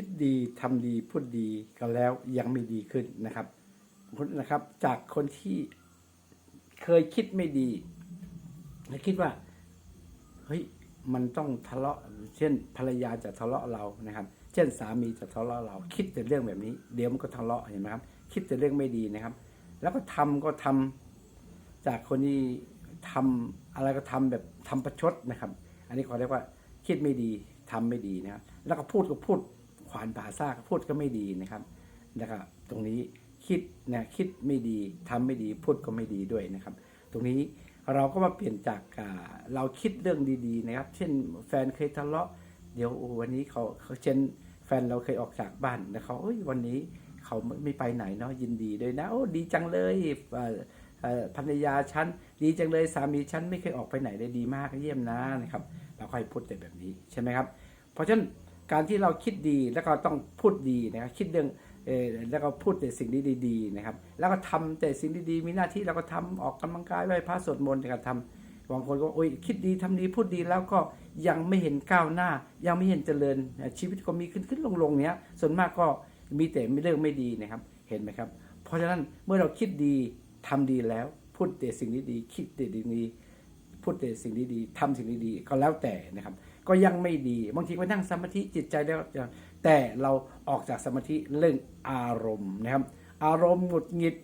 คิดดีทำดีพูดดีก็แล้วยังไม่ดีขึ้นนะครับนะครับ จากคนที่เคยคิดไม่ดีและคิดว่าเฮ้ยมันต้องทะเลาะ เช่นภรรยาจะทะเลาะเรานะครับ เช่นสามีจะทะเลาะเรา คิดแต่เรื่องแบบนี้ เดี๋ยวมันก็ทะเลาะเห็นไหมครับ คิดแต่เรื่องไม่ดีนะครับ แล้วก็ทำก็ทำจากคนที่ทำอะไรก็ทำแบบทำประชดนะครับ อันนี้เขาเรียกว่าคิดไม่ดีทำไม่ดีนะครับแล้วก็พูดก็พูด ขวานผ่าซากพูดก็ไม่ดีนะครับนะครับ ตรงนี้คิดนะคิดไม่ดีทำไม่ดีพูดก็ไม่ดีด้วยนะครับ ตรงนี้เราก็มาเปลี่ยนจากเราคิดเรื่องดีๆนะครับ เช่นแฟนเคยทะเลาะ เดี๋ยววันนี้เขาเขาเช่นแฟนเราเคยออกจากบ้านแล้วเขาเอ้ยวันนี้เขาไม่ไปไหนเนาะยินดีด้วยนะโอ้ดีจังเลยภรรยาฉันดีจังเลยสามีฉันไม่เคยออกไปไหนเลยดีมากเยี่ยมนะนะครับ เราค่อยพูดแต่แบบนี้ใช่ไหมครับ เพราะฉะนั้น การที่เราคิดดีแล้วก็ต้องพูดดีนะครับคิดเรื่องเออแล้วก็พูดแต่สิ่งดีๆนะครับ แล้วก็ทำแต่สิ่งดีๆมีหน้าที่เราก็ทำออกกำลังกายไหว้พระสวดมนต์นะครับทำบางคนก็โอ้ยคิดดีทำดีพูดดีแล้วก็ยังไม่เห็นก้าวหน้า ยังไม่เห็นเจริญชีวิตก็มีขึ้นขึ้นลงลงๆเนี้ยส่วนมากก็มีแต่เรื่องไม่ดีนะครับเห็นไหมครับ เพราะฉะนั้นเมื่อเราคิดดีทำดีแล้ว พูดแต่สิ่งที่ดีคิดแต่ดีดีพูดแต่สิ่งดีๆทำสิ่งดีๆก็แล้วแต่นะครับ ก็ยังไม่ดี บางทีไปนั่งสมาธิจิตใจแล้วแต่เราออกจากสมาธิเรื่องอารมณ์นะครับ อารมณ์หงุดหงิด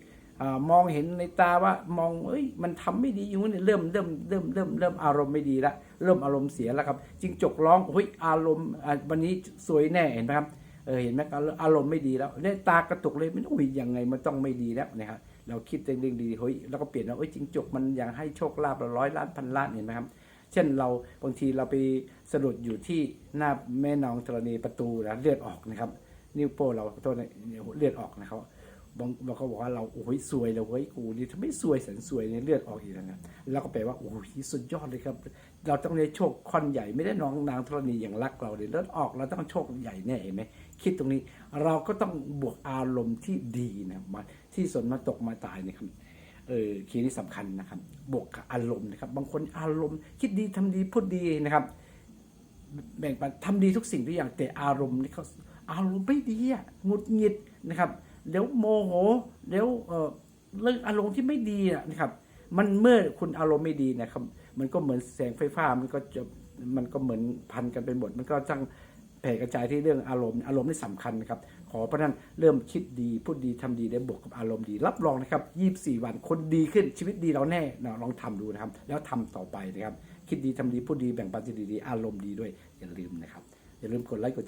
มองเห็นในตาว่ามองเอ้ยมันทำไม่ดีอยู่นี่เริ่มเริ่มเริ่มเริ่มเริ่มอารมณ์ไม่ดีละเริ่มอารมณ์เสียแล้วครับจิงจกร้องเฮ้ยอารมณ์วันนี้สวยแน่เห็นไหมครับเออเห็นไหมอารมณ์ไม่ดีแล้วเนี่ยตากระตุกเลยมันอุ้ยยังไงมันต้องไม่ดีแล้วนะครับเราคิดเรื่องดีๆเฮ้ยแล้วก็เปลี่ยนว่าเอ้ยจิงจกมันอยากให้โชคลาภเราร้อยล้านพันล้านเห็นไหมครับ เช่นเราบางทีเราไปสะดุดอยู่ที่หน้าแม่น้องธรณีประตูนะเลือดออกนะครับ นิ้วโป้เราโทษนะเลือดออกนะครับบางบางเขาบอกว่าเราโอ้ยสวยเลยเว้ยกูนี่ถ้าไม่สวยแสนสวยเนี่ยเลือดออกอีกแล้วนะแล้วก็แปลว่าโอ้ยสุดยอดเลยครับ เราต้องได้โชคค่อนใหญ่ไม่ได้น้องนางธรณีอย่างรักเราเลยเลือดออกเราต้องโชคใหญ่แน่เห็นไหมคิดตรงนี้เราก็ต้องบวกอารมณ์ที่ดีนะมาที่สนมาตกมาตายนะครับ เออคีย์นี้สำคัญนะครับ บวกกับอารมณ์นะครับ บางคนอารมณ์ คิดดีทำดีพูดดีนะครับแบ่งปันทำดีทุกสิ่งทุกอย่างแต่อารมณ์นี่เขาอารมณ์ไม่ดีอะหงุดหงิดนะครับแล้วโมโหแล้วเออเรื่องอารมณ์ที่ไม่ดีอะนะครับ มันเมื่อคุณอารมณ์ไม่ดีนะครับ มันก็เหมือนแสงไฟฟ้ามันก็จะมันก็เหมือนพันกันไปหมด มันก็จัง แผ่กระจายที่เรื่องอารมณ์อารมณ์นี่สำคัญนะครับ ขอพระท่านเริ่มคิดดีพูดดีทำดีได้บวกกับอารมณ์ดี รับรองนะครับ 24 วันคนดีขึ้นชีวิตดีเราแน่นะลองทำดูนะครับ แล้วทำต่อไปนะครับ คิดดีทำดีพูดดีแบ่งปันสิ่งดีๆอารมณ์ดีด้วยอย่าลืมนะครับอย่าลืมกดไลค์กด